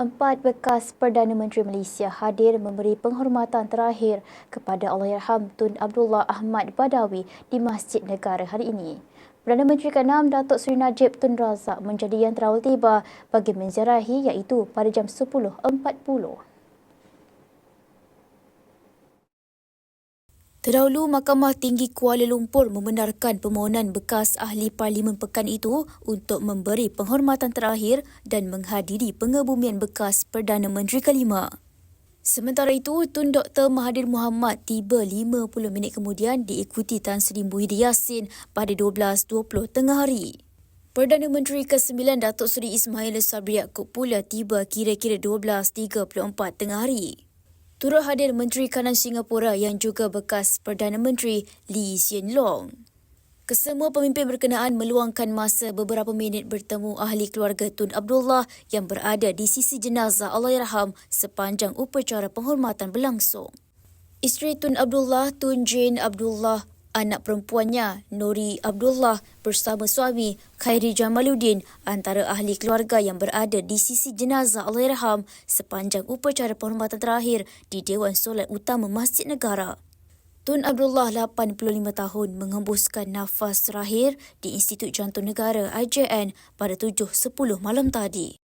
Empat bekas Perdana Menteri Malaysia hadir memberi penghormatan terakhir kepada Allahyarham Tun Abdullah Ahmad Badawi di Masjid Negara hari ini. Perdana Menteri ke-6 Datuk Seri Najib Tun Razak menjadi yang terawal tiba bagi menziarahi iaitu pada jam 10.40. Terdahulu, Mahkamah Tinggi Kuala Lumpur membenarkan permohonan bekas ahli parlimen pekan itu untuk memberi penghormatan terakhir dan menghadiri pengebumian bekas Perdana Menteri kelima. Sementara itu, Tun Dr. Mahathir Mohamad tiba 50 minit kemudian diikuti Tan Sri Muhyiddin Yassin pada 12.20 tengah hari. Perdana Menteri ke-9 Datuk Seri Ismail Sabri Yaakob pula tiba kira-kira 12.34 tengah hari. Turut hadir Menteri Kanan Singapura yang juga bekas Perdana Menteri Lee Hsien Loong. Kesemua pemimpin berkenaan meluangkan masa beberapa minit bertemu ahli keluarga Tun Abdullah yang berada di sisi jenazah Allahyarham sepanjang upacara penghormatan berlangsung. Isteri Tun Abdullah, Tun Jane Abdullah anak perempuannya Nuri Abdullah bersama suami Khairi Jamaluddin antara ahli keluarga yang berada di sisi jenazah Allahyarham sepanjang upacara penghormatan terakhir di Dewan Solat Utama Masjid Negara. Tun Abdullah 85 tahun menghembuskan nafas terakhir di Institut Jantung Negara IJN pada 7.10 malam tadi.